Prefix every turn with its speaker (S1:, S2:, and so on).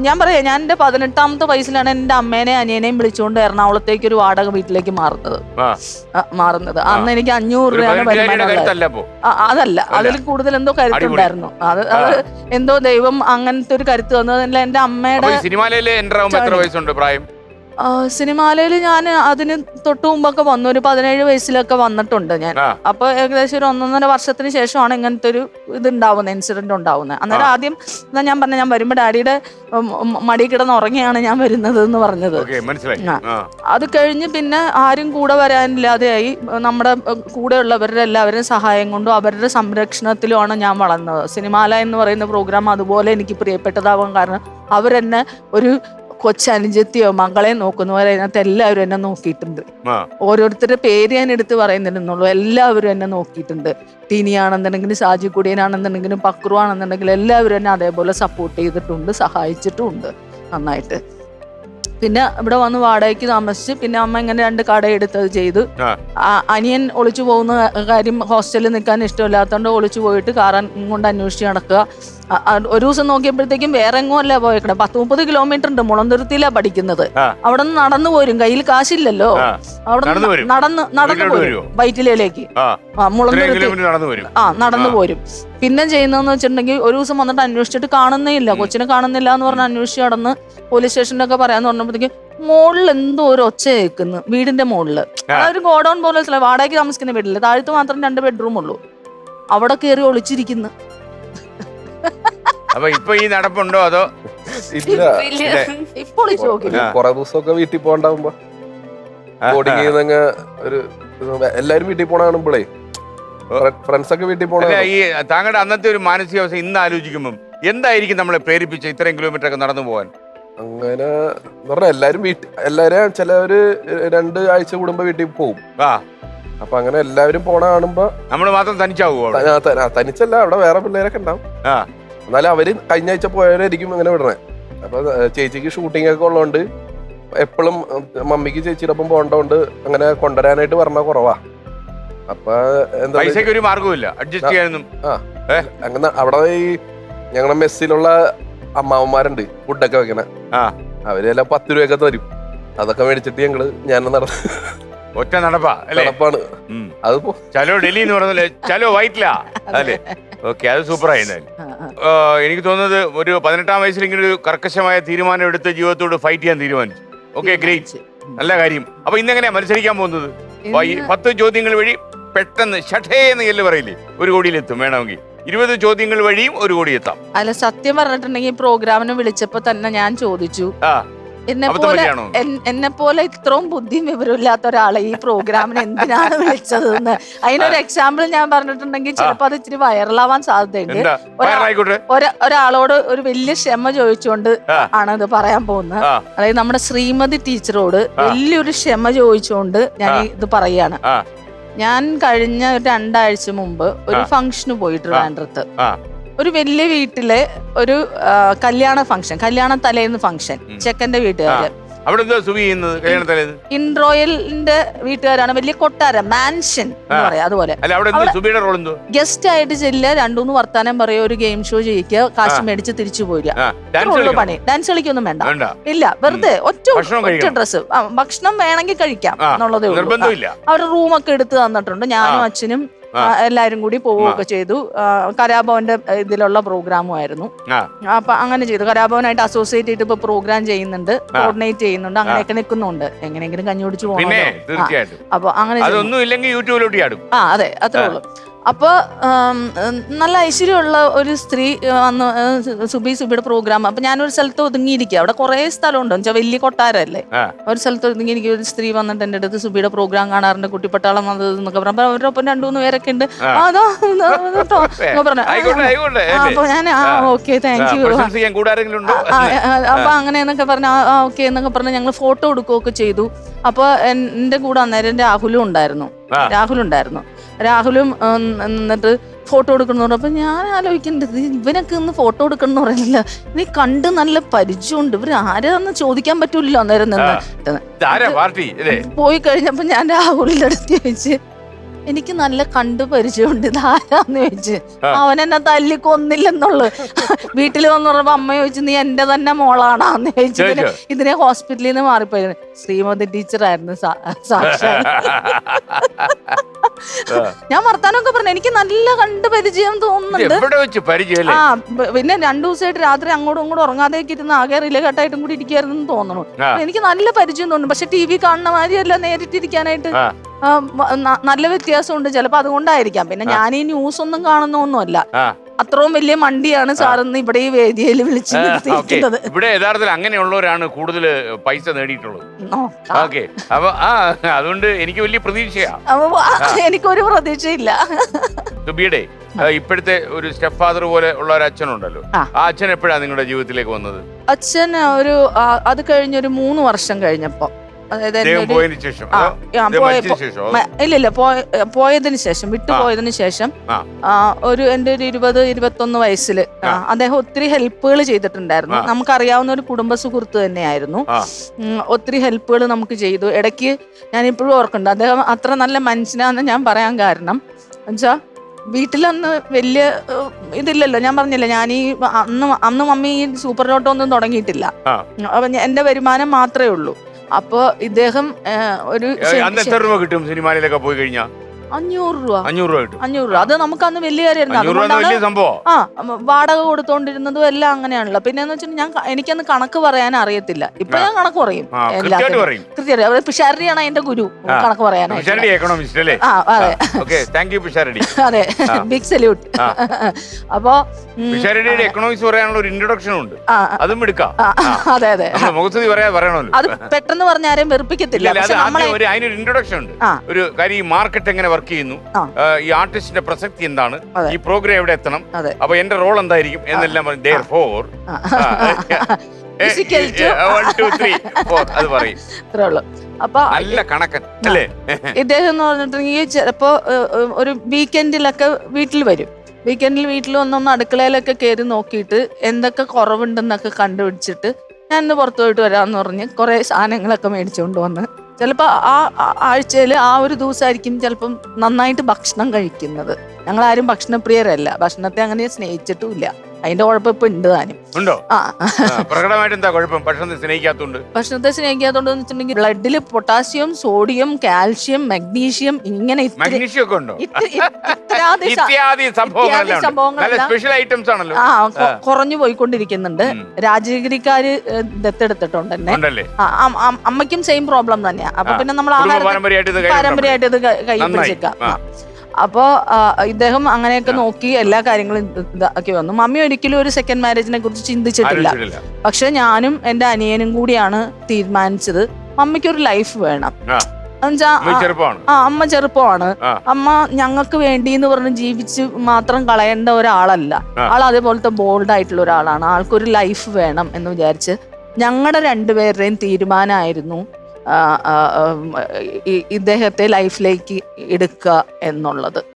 S1: ഞാൻ പറയാം ഞാൻ എന്റെ പതിനെട്ടാമത്തെ വയസ്സിലാണ് എന്റെ അമ്മേനെയും അനിയനെയും വിളിച്ചുകൊണ്ട് എറണാകുളത്തേക്ക് ഒരു വാടക വീട്ടിലേക്ക് മാറുന്നത്.
S2: ആ.
S1: മാറുന്നത്. അന്ന് എനിക്ക് അഞ്ഞൂറ് രൂപയാണ് വരുമാനം ആ, അതല്ല. അതിൽ കൂടുതൽ എന്തോ കരുത്തുണ്ടായിരുന്നു അത് അത് എന്തോ ദൈവം അങ്ങനത്തെ ഒരു കരുത്ത് വന്നതല്ല എന്റെ
S2: അപ്പൊ
S1: അമ്മയുടെ
S2: സിനിമയിലെ എന്റർ എത്ര വയസ്സുണ്ട് പ്രായം?
S1: സിനിമാലയിൽ ഞാൻ അതിന് തൊട്ട് മുമ്പൊക്കെ വന്നു. ഒരു പതിനേഴ് വയസ്സിലൊക്കെ വന്നിട്ടുണ്ട് ഞാൻ. അപ്പൊ ഏകദേശം ഒരു ഒന്നൊന്നര വർഷത്തിന് ശേഷമാണ് ഇങ്ങനത്തെ ഒരു ഇത് ഉണ്ടാവുന്നത് ഇൻസിഡന്റ് ഉണ്ടാവുന്നത് അന്നേരം ആദ്യം എന്നാ ഞാൻ പറഞ്ഞ ഞാൻ വരുമ്പോ ഡാഡിയുടെ മടി കിടന്ന് ഉറങ്ങിയാണ് ഞാൻ വരുന്നത് എന്ന് പറഞ്ഞത് അത് കഴിഞ്ഞ് പിന്നെ ആരും കൂടെ വരാനില്ലാതെയായി. നമ്മുടെ കൂടെ കൂടെയുള്ളവരുടെ എല്ലാവരുടെയും സഹായം കൊണ്ടും അവരുടെ സംരക്ഷണത്തിലുമാണ് ഞാൻ വളർന്നത്. സിനിമാല എന്ന് പറയുന്ന പ്രോഗ്രാം അതുപോലെ എനിക്ക് പ്രിയപ്പെട്ടതാവാൻ കാരണം അവരെന്നെ ഒരു കൊച്ചനുജത്തിയോ മകളെ നോക്കുന്നവരെ അതിനകത്ത് എല്ലാവരും എന്നെ നോക്കിയിട്ടുണ്ട്. ഓരോരുത്തരുടെ പേര് ഞാൻ എടുത്ത് പറയുന്നില്ലെന്നുള്ളൂ. എല്ലാവരും എന്നെ നോക്കിയിട്ടുണ്ട്. ടീനിയാണെന്നുണ്ടെങ്കിലും സാജി കുടിയനാണെന്നുണ്ടെങ്കിലും പക്രു ആണെന്നുണ്ടെങ്കിലും എല്ലാവരും എന്നെ അതേപോലെ സപ്പോർട്ട് ചെയ്തിട്ടുണ്ട് സഹായിച്ചിട്ടുണ്ട് നന്നായിട്ട്. പിന്നെ ഇവിടെ വന്ന് വാടകയ്ക്ക് താമസിച്ച് പിന്നെ അമ്മ ഇങ്ങനെ രണ്ട് കട എടുത്തത് ചെയ്തു. അനിയൻ ഒളിച്ചു പോകുന്ന കാര്യം ഹോസ്റ്റലിൽ നിൽക്കാൻ ഇഷ്ടമില്ലാത്തതുകൊണ്ട് ഒളിച്ചു പോയിട്ട് കാറൻ കൊണ്ട് അന്വേഷിച്ച് നടക്കുക. ഒരു ദിവസം നോക്കിയപ്പോഴത്തേക്കും വേറെ എങ്ങും അല്ല പോയേക്കണേ. പത്ത് മുപ്പത് കിലോമീറ്റർ ഉണ്ട്. മുളന്തുരുത്തിലാ പഠിക്കുന്നത്. അവിടെ നിന്ന് നടന്നു പോരും. കയ്യിൽ കാശില്ലല്ലോ. അവിടെ
S2: നടന്നു
S1: നടന്ന് പോരും? വൈറ്റിലയിലേക്ക് മുളന്തുരുത്തി. ആ നടന്നു പോരും. പിന്നെ ചെയ്യുന്നതെന്ന് വെച്ചിട്ടുണ്ടെങ്കിൽ ഒരു ദിവസം വന്നിട്ട് അന്വേഷിച്ചിട്ട് കാണുന്നേ ഇല്ല കൊച്ചിനെ കാണുന്നില്ല എന്ന് പറഞ്ഞ് അന്വേഷിച്ച് നടന്ന് പോലീസ് സ്റ്റേഷനിലൊക്കെ പറയാന്ന് പറഞ്ഞപ്പോഴത്തേക്ക് മുകളിൽ എന്തോ ഒരു ഒച്ച കേൾക്കുന്നു. വീടിന്റെ
S2: മുകളിൽ.
S1: അതൊരു ഗോഡൌൺ പോലെ വാടകയ്ക്ക് താമസിക്കുന്ന വീട്ടിൽ താഴത്ത് മാത്രം രണ്ട് ബെഡ്റൂം ഉള്ളൂ. അവിടെ കയറി ഒളിച്ചിരിക്കുന്നു.
S2: അപ്പൊ ഇപ്പൊ ഈ നടപ്പുണ്ടോ അതോ
S3: ഇല്ല.
S1: ഇപ്പോൾ
S3: കൊറേ ദിവസമൊക്കെ വീട്ടിൽ പോകണ്ടാവുമ്പോ. ഒരു എല്ലാരും വീട്ടിൽ പോണ കാണുമ്പോഴേ ഫ്രണ്ട്സ് ഒക്കെ വീട്ടിൽ പോണ
S2: അല്ല ഈ താങ്കളുടെ അന്നത്തെ ഒരു മാനസികാവസ്ഥ ഇന്ന് ആലോചിക്കുമ്പോൾ എന്തായിരിക്കും നമ്മളെ പ്രേരിപ്പിച്ച ഇത്രയും കിലോമീറ്റർ ഒക്കെ നടന്നു പോകാൻ
S3: അങ്ങനെ പറഞ്ഞ എല്ലാരും വീട്ടിൽ എല്ലാരും ചിലവര് രണ്ട് ആഴ്ച കൂടുമ്പോ വീട്ടിൽ പോകും
S2: ആ.
S3: അപ്പൊ അങ്ങനെ എല്ലാവരും പോണ കാണുമ്പോ
S2: നമ്മൾ മാത്രം
S3: തനിച്ചാവുമോ തനിച്ചല്ല അവിടെ വേറെ പിള്ളേരൊക്കെ ഉണ്ടാവും.
S2: ആ.
S3: എന്നാലും അവർ കഴിഞ്ഞ ആഴ്ച പോയവരായിരിക്കും ഇങ്ങനെ വിടണേ. അപ്പൊ ഏ, ചേച്ചിക്ക് ഷൂട്ടിംഗ് ഒക്കെ ഉള്ളതുകൊണ്ട് എപ്പോഴും മമ്മിക്ക് ചേച്ചിയുടെ ഒപ്പം പോകേണ്ടതുകൊണ്ട് അങ്ങനെ കൊണ്ടുവരാനായിട്ട് പറഞ്ഞ കുറവാ. അപ്പൊ എന്താ
S2: പൈസക്ക് ഒരു മാർഗവുമില്ല അഡ്ജസ്റ്റ് ചെയ്യാനൊന്നും.
S3: അങ്ങനെ അവിടെ ഈ ഞങ്ങളുടെ മെസ്സിലുള്ള അമ്മാവന്മാരുണ്ട് ഫുഡൊക്കെ വെക്കണ.
S2: ആ.
S3: അവരെല്ലാം പത്ത് രൂപയൊക്കെ തരും. അതൊക്കെ മേടിച്ചിട്ട് ഞങ്ങൾ ഞാൻ നടന്ന്
S2: ഒറ്റ നടപ്പാ അല്ലേ?
S3: നടപ്പാണ്. അതിപ്പോ
S2: ചലോ ഡൽഹി എന്ന് പറഞ്ഞല്ലേ ചലോ വൈറ്റില. അല്ലേ? ഓക്കെ അത് സൂപ്പർ എന്തായാലും
S1: ആ, ആ.
S2: ആ, എനിക്ക് തോന്നുന്നത് ഒരു പതിനെട്ടാം വയസ്സിൽ ഇങ്ങനെ ഒരു കർക്കശമായ തീരുമാനം എടുത്ത് ജീവിതത്തോട് ഫൈറ്റ് ചെയ്യാൻ തീരുമാനിച്ചു. ഓക്കെ ഗ്രേറ്റ് നല്ല കാര്യം. അപ്പൊ ഇന്നെങ്ങനെയാ മത്സരിക്കാൻ പോകുന്നത്? പത്ത് ചോദ്യങ്ങൾ വഴി പെട്ടെന്ന് ഷഠേ എന്ന് എല്ലാം പറയില്ലേ? ഒരു കോടിയിലെത്തും വേണമെങ്കിൽ. ഇരുപത് ചോദ്യങ്ങൾ വഴിയും ഒരു കോടി എത്താം
S1: അല്ല സത്യം പറഞ്ഞിട്ടുണ്ടെങ്കിൽ പ്രോഗ്രാമിന് വിളിച്ചപ്പോ തന്നെ ഞാൻ ചോദിച്ചു. എന്നെ പോലെ എന്നെ പോലെ ഇത്രയും ബുദ്ധിയും വിവരമില്ലാത്ത ഒരാളെ ഈ പ്രോഗ്രാമിന് എന്തിനാണ് വിളിച്ചതെന്ന്. അതിനൊരു എക്സാമ്പിൾ ഞാൻ പറഞ്ഞിട്ടുണ്ടെങ്കിൽ ചിലപ്പോൾ അത് ഇച്ചിരി വൈറലാവാൻ സാധ്യതയുണ്ട്. ഒരാളോട് ഒരു വലിയ ക്ഷമ ചോദിച്ചുകൊണ്ട് ആണ് ഇത് പറയാൻ പോകുന്നത്. അതായത് നമ്മുടെ ശ്രീമതി ടീച്ചറോട് വലിയൊരു ക്ഷമ ചോദിച്ചുകൊണ്ട് ഞാൻ ഇത് പറയാണ് ഞാൻ കഴിഞ്ഞ രണ്ടാഴ്ച മുമ്പ് ഒരു. ഫംഗ്ഷന് പോയിട്ട് ട്രിവാൻഡ്രത്ത്. ഒരു വലിയ വീട്ടിലെ ഒരു കല്യാണ ഫംഗ്ഷൻ കല്യാണ തലേന്ന് ഫംഗ്ഷൻ ചെക്കന്റെ വീട്ടുകാര്.
S2: അവിടെ എന്താ ചെയ്യുന്നത്
S1: ഇൻട്രോയലിന്റെ വീട്ടുകാരാണ് വലിയ കൊട്ടാരം മാൻഷൻ എന്ന്. പറയാം അതുപോലെ.
S2: അല്ല അവിടെ സുബിയുടെ റോൾ എന്തോ
S1: ഗസ്റ്റ് ആയിട്ട് ചെല്ലുക രണ്ടുമൂന്ന് വർത്താനം പറയുക ഒരു ഗെയിം ഷോ ചെയ്യിക്കുക കാശ് മേടിച്ച് തിരിച്ചു പോരുക. പണി. ഡാൻസ് കളിക്കൊന്നും വേണ്ട. ഇല്ല വെറുതെ ഒറ്റ ഒറ്റ. ഡ്രസ്സ് ഭക്ഷണം വേണമെങ്കിൽ കഴിക്കാം എന്നുള്ളതേ ഉള്ളൂ. അവരുടെ റൂമൊക്കെ എടുത്ത് തന്നിട്ടുണ്ട്. ഞാനും അച്ഛനും എല്ലാരും കൂടി പോവുകയൊക്കെ ചെയ്തു. കലാഭവന്റെ ഇതിലുള്ള പ്രോഗ്രാമും ആയിരുന്നു അപ്പൊ അങ്ങനെ ചെയ്തു. കലാഭവനായിട്ട് അസോസിയേറ്റ് ചെയ്തിട്ട് ഇപ്പൊ പ്രോഗ്രാം ചെയ്യുന്നുണ്ട്. കോർഡിനേറ്റ് ചെയ്യുന്നുണ്ട്. അങ്ങനെയൊക്കെ നിൽക്കുന്നുണ്ട്. എങ്ങനെയെങ്കിലും കഞ്ഞി ആ,
S2: തീർച്ചയായിട്ടും.
S1: അപ്പൊ അങ്ങനെ
S2: യൂട്യൂബിലോട്ട്
S1: ആ അതെ അത്രേ. ഉള്ളൂ. അപ്പൊ ഉം, ഉം, നല്ല ഐശ്വര്യമുള്ള ഒരു സ്ത്രീ വന്ന് സുബി സുബിയുടെ പ്രോഗ്രാം അപ്പൊ ഞാനൊരു സ്ഥലത്ത് ഒതുങ്ങിയിരിക്കുക അവിടെ കുറെ സ്ഥലമുണ്ട്. വെച്ചാൽ വലിയ കൊട്ടാരല്ലേ? ഒരു സ്ഥലത്ത് ഒതുങ്ങിയിരിക്കുക ഒരു സ്ത്രീ വന്നിട്ട് എന്റെ അടുത്ത് സുബിയുടെ പ്രോഗ്രാം കാണാറുണ്ട്. കുട്ടിപ്പട്ടാളം വന്നത് എന്നൊക്കെ പറഞ്ഞു. അപ്പൊ അവരുടെ ഒപ്പം രണ്ടു മൂന്ന് പേരൊക്കെ ഉണ്ട് അതോ കേട്ടോ പറഞ്ഞു. അപ്പൊ ഞാൻ ആ. ഓക്കെ താങ്ക് യു അപ്പൊ അങ്ങനെ എന്നൊക്കെ പറഞ്ഞു ആ ഓക്കെ എന്നൊക്കെ പറഞ്ഞ് ഞങ്ങൾ ഫോട്ടോ എടുക്കുകയൊക്കെ ചെയ്തു. അപ്പൊ എന്റെ കൂടെ അന്നേരം രാഹുലും ഉണ്ടായിരുന്നു.
S2: രാഹുലുണ്ടായിരുന്നു
S1: രാഹുൽ ഉണ്ടായിരുന്നു. രാഹുലും എന്നിട്ട് ഫോട്ടോ എടുക്കുന്നു അപ്പൊ ഞാൻ ആലോചിക്കേണ്ടത് ഇവനൊക്കെ ഇന്ന് ഫോട്ടോ എടുക്കണം എന്ന് പറയുന്നില്ല. നീ കണ്ട് നല്ല പരിചയമുണ്ട്. ഇവർ ആരാന്ന് ചോദിക്കാൻ പറ്റൂലല്ലോ അന്നേരം നിന്ന്. പോയി കഴിഞ്ഞപ്പോൾ ഞാൻ രാഹുലിന്റെ അടുത്ത് ചോദിച്ച് എനിക്ക് നല്ല കണ്ടു പരിചയമുണ്ട് ഇതാരാന്ന് ചോദിച്ച്. അവൻ എന്നെ തല്ലി കൊന്നില്ലെന്നുള്ളു. വീട്ടിൽ വന്ന് പറഞ്ഞപ്പോ അമ്മ ചോദിച്ചു നീ എന്റെ തന്നെ മോളാണാന്ന് ചോദിച്ചു ഇതിനെ- ഹോസ്പിറ്റലിൽ നിന്ന് മാറിപ്പോയി. ശ്രീമതി ടീച്ചറായിരുന്നു
S2: സാക്ഷാ
S1: ഞാൻ വർത്താനൊക്കെ പറഞ്ഞു. എനിക്ക് നല്ല കണ്ടു പരിചയം തോന്നുന്നുണ്ട് ആ പിന്നെ രണ്ടു ദിവസമായിട്ട് രാത്രി അങ്ങോട്ടും ഇങ്ങോട്ടും ഉറങ്ങാതെ ഇരുന്ന് ആകെ റിലേക്കട്ടായിട്ടും കൂടി ഇരിക്കുന്നു തോന്നുന്നു. എനിക്ക് നല്ല പരിചയം തോന്നുന്നു. പക്ഷെ ടി വി കാണുന്ന മാതിരിയല്ല നേരിട്ടിരിക്കാനായിട്ട്. നല്ല വ്യത്യാസമുണ്ട്. ചിലപ്പോ അതുകൊണ്ടായിരിക്കാം. പിന്നെ ഞാൻ ഈ ന്യൂസ് ഒന്നും കാണുന്നൊന്നുമല്ല.
S2: ഒന്നുമല്ല
S1: അത്രയും വലിയ മണ്ടിയാണ് സാറിന്ന് ഇവിടെ ഈ വേദിയിൽ വിളിച്ചു നിർത്തിയിരിക്കുന്നത്.
S2: ഇവിടെ യഥാർത്ഥത്തിൽ അങ്ങനെയുള്ളവരാണ് കൂടുതൽ പൈസ നേടിയിട്ടുള്ളത്. ഓക്കെ. അപ്പൊ ആ അതുകൊണ്ട് എനിക്ക് വലിയ പ്രതീക്ഷയാ.
S1: എനിക്കൊരു പ്രതീക്ഷയില്ല.
S2: ദുബിയുടെ ഇപ്പോഴത്തെ ഒരു സ്റ്റെപ്പ് ഫാദർ പോലെ ഉള്ള ഒരു അച്ഛനുണ്ടല്ലോ.
S1: ആ.
S2: അച്ഛൻ എപ്പോഴാണ് നിങ്ങളുടെ ജീവിതത്തിലേക്ക് വന്നത്?
S1: അച്ഛൻ ഒരു അത് അത് കഴിഞ്ഞൊരു മൂന്ന് വർഷം കഴിഞ്ഞപ്പോ.
S2: പോയതിനു ശേഷം
S1: ആ, പോയതിനു ശേഷം വിട്ടുപോയതിന് ശേഷം ഒരു എന്റെ ഒരു ഇരുപത് ഇരുപത്തൊന്ന് വയസ്സിൽ. അദ്ദേഹം ഒത്തിരി ഹെൽപ്പുകൾ ചെയ്തിട്ടുണ്ടായിരുന്നു. നമുക്കറിയാവുന്ന ഒരു കുടുംബ സുഹൃത്ത് തന്നെയായിരുന്നു. ഒത്തിരി ഹെൽപ്പുകൾ നമുക്ക് ചെയ്തു. ഇടയ്ക്ക് ഞാൻ ഇപ്പോഴും ഓർക്കുന്നുണ്ട്. അദ്ദേഹം അത്ര നല്ല മനുഷ്യനാന്ന് ഞാൻ പറയാൻ കാരണം എന്നുവെച്ചാ വീട്ടിലന്ന് വലിയ ഇതില്ലല്ലോ. ഞാൻ പറഞ്ഞില്ല ഞാൻ ഈ അന്ന് അന്ന് മമ്മി ഈ സൂപ്പർ നോട്ടോ ഒന്നും തുടങ്ങിയിട്ടില്ല. അപ്പൊ എന്റെ വരുമാനം മാത്രമേ ഉള്ളൂ. അപ്പൊ ഇദ്ദേഹം ഒരു
S2: അന്ന് എത്ര രൂപ കിട്ടും സിനിമയിലൊക്കെ പോയി കഴിഞ്ഞാൽ
S1: അഞ്ഞൂറ് രൂപ.
S2: അഞ്ഞൂറ് രൂപ കിട്ടും.
S1: അഞ്ഞൂറ് രൂപ. അത് നമുക്ക് അന്ന് വലിയ കാര്യമായിരുന്നു
S2: അഞ്ഞൂറ് രൂപ വലിയ സംഭവം.
S1: ആ വാടക കൊടുത്തോണ്ടിരുന്നതും എല്ലാം അങ്ങനെയാണല്ലോ. പിന്നെ എന്ന് വെച്ചാൽ ഞാൻ എനിക്കന്ന് കണക്ക് പറയാൻ അറിയത്തില്ല. ഇപ്പൊ ഞാൻ കണക്ക് പറയും
S2: കൃത്യമായിട്ട്
S1: പിഷാരടിയാണ് എന്റെ ഗുരു. കണക്ക് പറയാനായിട്ട്. ആ അതെ. അതെ. ബിഗ് സല്യൂട്ട് അപ്പോ
S2: പിഷാരടിയുടെ എക്കണോമിക്സ് പറയാനുള്ള ഒരു ഇൻട്രൊഡക്ഷൻ ഉണ്ട്. അതും എടുക്കാം.
S1: അതെ അതെ.
S2: മുഖസ്തുതി പറയാ പറയണമല്ലോ.
S1: അത് പെട്ടെന്ന് പറഞ്ഞ ആരെയും വെറുപ്പിക്കത്തില്ല.
S2: ഒരു ഇൻട്രൊഡക്ഷൻ ഉണ്ട്. ഒരു കാര്യം ഈ മാർക്കറ്റ് എങ്ങനെ വർക്ക് ചെയ്യുന്നു. ഈ ആർട്ടിസ്റ്റിന്റെ പ്രസക്തി എന്താണ്? ഈ പ്രോഗ്രാം എവിടെ എത്തണം. അപ്പൊ എന്റെ റോൾ എന്തായിരിക്കും? എന്നെല്ലാം പറഞ്ഞു ഫോർ അത് പറയും.
S1: അപ്പൊ
S2: നല്ല കണക്കൻ അല്ലേ?
S1: ഇദ്ദേഹം എന്ന് പറഞ്ഞിട്ടുണ്ടെങ്കിൽ ചിലപ്പോ ഒരു വീക്കെൻഡിലൊക്കെ വീട്ടിൽ വരും. വീക്കെൻഡിൽ വീട്ടിൽ വന്നൊന്ന് അടുക്കളയിലൊക്കെ കയറി നോക്കിയിട്ട് എന്തൊക്കെ കുറവുണ്ടെന്നൊക്കെ കണ്ടുപിടിച്ചിട്ട് ഞാൻ ഇന്ന് പുറത്തു പോയിട്ട് വരാമെന്ന് പറഞ്ഞ് കുറേ സാധനങ്ങളൊക്കെ മേടിച്ചുകൊണ്ട് വന്ന് ചിലപ്പോൾ ആ ആഴ്ചയിൽ ആ ഒരു ദിവസമായിരിക്കും ചിലപ്പം നന്നായിട്ട് ഭക്ഷണം കഴിക്കുന്നത്. ഞങ്ങളാരും ഭക്ഷണപ്രിയരല്ല. ഭക്ഷണത്തെ അങ്ങനെ സ്നേഹിച്ചിട്ടുമില്ല അതിന്റെ കുഴപ്പം ഇപ്പൊ ഉണ്ട് താനും.
S2: ഉണ്ടോ?
S1: ആ.
S2: പ്രകടമായിട്ട് എന്താ കുഴപ്പം? ഭക്ഷണത്തെ സ്നേഹിക്കാത്തോണ്ട്.
S1: ഭക്ഷണത്തെ സ്നേഹിക്കാത്തോണ്ട് വെച്ചിട്ടുണ്ടെങ്കിൽ ബ്ലഡിൽ പൊട്ടാസ്യം സോഡിയം കാൽഷ്യം മഗ്നീഷ്യം ഇങ്ങനെ
S2: മഗ്നീഷ്യം ഒക്കെ ഉണ്ടോ? ഇത്യാദി സംഭവങ്ങളെല്ലാം സ്പെഷ്യൽ ഐറ്റംസ് ആണല്ലോ.
S1: ആ കുറഞ്ഞു പോയിക്കൊണ്ടിരിക്കുന്നുണ്ട്. രാജഗിരിക്കാര് ദത്തെടുത്തിട്ടുണ്ട് തന്നെ അമ്മയ്ക്കും സെയിം പ്രോബ്ലം തന്നെയാ. അപ്പൊ പിന്നെ നമ്മൾ ആഹാരം
S2: പാരമ്പര്യമായിട്ട് ഇത് കൈ.
S1: പിടിച്ചേക്കാം. അപ്പോ ഇദ്ദേഹം അങ്ങനെയൊക്കെ നോക്കി എല്ലാ കാര്യങ്ങളും ഇതാക്കി വന്നു. മമ്മി ഒരിക്കലും ഒരു സെക്കൻഡ് മാരേജിനെ കുറിച്ച് ചിന്തിച്ചിട്ടില്ല. പക്ഷെ ഞാനും എന്റെ അനിയനും കൂടിയാണ് തീരുമാനിച്ചത് മമ്മിക്ക് ഒരു ലൈഫ് വേണം.
S2: ആ. അമ്മ ചെറുപ്പമാണ്.
S1: അമ്മ ഞങ്ങൾക്ക് വേണ്ടി എന്ന് പറഞ്ഞ് ജീവിച്ച് മാത്രം കളയേണ്ട ഒരാളല്ല. ആൾ അതേപോലത്തെ ബോൾഡ് ആയിട്ടുള്ള ഒരാളാണ്. ആൾക്കൊരു ലൈഫ് വേണം എന്ന് വിചാരിച്ച് ഞങ്ങളുടെ രണ്ടുപേരുടെയും തീരുമാനമായിരുന്നു ഇദ്ദേഹത്തെ ലൈഫിലേക്ക് എടുക്കുക എന്നുള്ളത്.